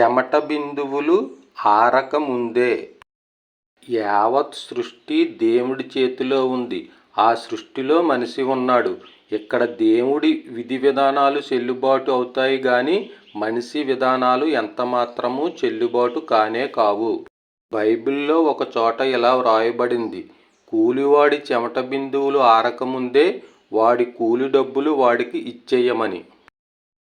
చెమట బిందువులు ఆరకముందే. యావత్ సృష్టి దేవుడి చేతిలో ఉంది. ఆ సృష్టిలో మనిషి ఉన్నాడు. ఇక్కడ దేవుడి విధి విధానాలు చెల్లుబాటు అవుతాయి గాని మనిషి విధానాలు ఎంతమాత్రము చెల్లుబాటు కానే కావు. బైబిల్లో ఒక చోట ఇలా వ్రాయబడింది. కూలివాడి చెమట బిందువులు ఆరకముందే వాడి కూలి డబ్బులు వాడికి ఇచ్చేయమని.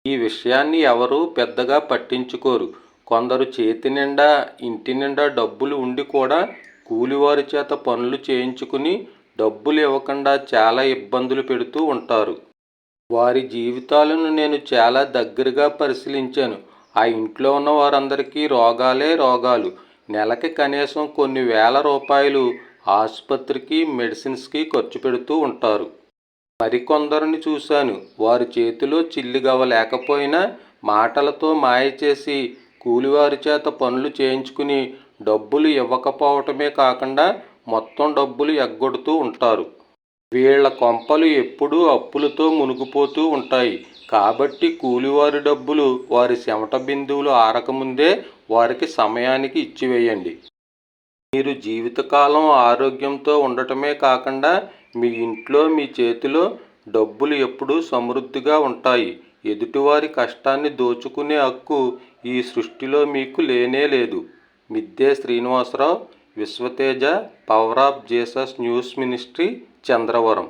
ఈ విషయాన్ని ఎవరూ పెద్దగా పట్టించుకోరు. కొందరు చేతి నిండా ఇంటి నిండా డబ్బులు ఉండి కూడా కూలివారి చేత పనులు చేయించుకుని డబ్బులు ఇవ్వకుండా చాలా ఇబ్బందులు పెడుతూ ఉంటారు. వారి జీవితాలను నేను చాలా దగ్గరగా పరిశీలించాను. ఆ ఇంట్లో ఉన్న వారందరికీ రోగాలే రోగాలు. నెలకి కనీసం కొన్ని వేల రూపాయలు ఆసుపత్రికి మెడిసిన్స్కి ఖర్చు పెడుతూ ఉంటారు. మరికొందరిని చూశాను. వారి చేతిలో చిల్లిగవ లేకపోయినా మాటలతో మాయ చేసి కూలివారి చేత పనులు చేయించుకుని డబ్బులు ఇవ్వకపోవటమే కాకుండా మొత్తం డబ్బులు ఎగ్గొడుతూ ఉంటారు. వీళ్ళ కొంపలు ఎప్పుడూ అప్పులతో మునిగిపోతూ ఉంటాయి. కాబట్టి కూలివారి డబ్బులు వారి చెమట బిందువులు ఆరకముందే వారికి సమయానికి ఇచ్చివేయండి. మీరు జీవితకాలం ఆరోగ్యంతో ఉండటమే కాకుండా మీ ఇంట్లో మీ చేతిలో డబ్బులు ఎప్పుడూ సమృద్ధిగా ఉంటాయి. ఎదుటివారి కష్టాన్ని దోచుకునే హక్కు ఈ సృష్టిలో మీకు లేనే లేదు. Midde Srinivasarao Vishwateja power of Jesus news ministry Chandravaram.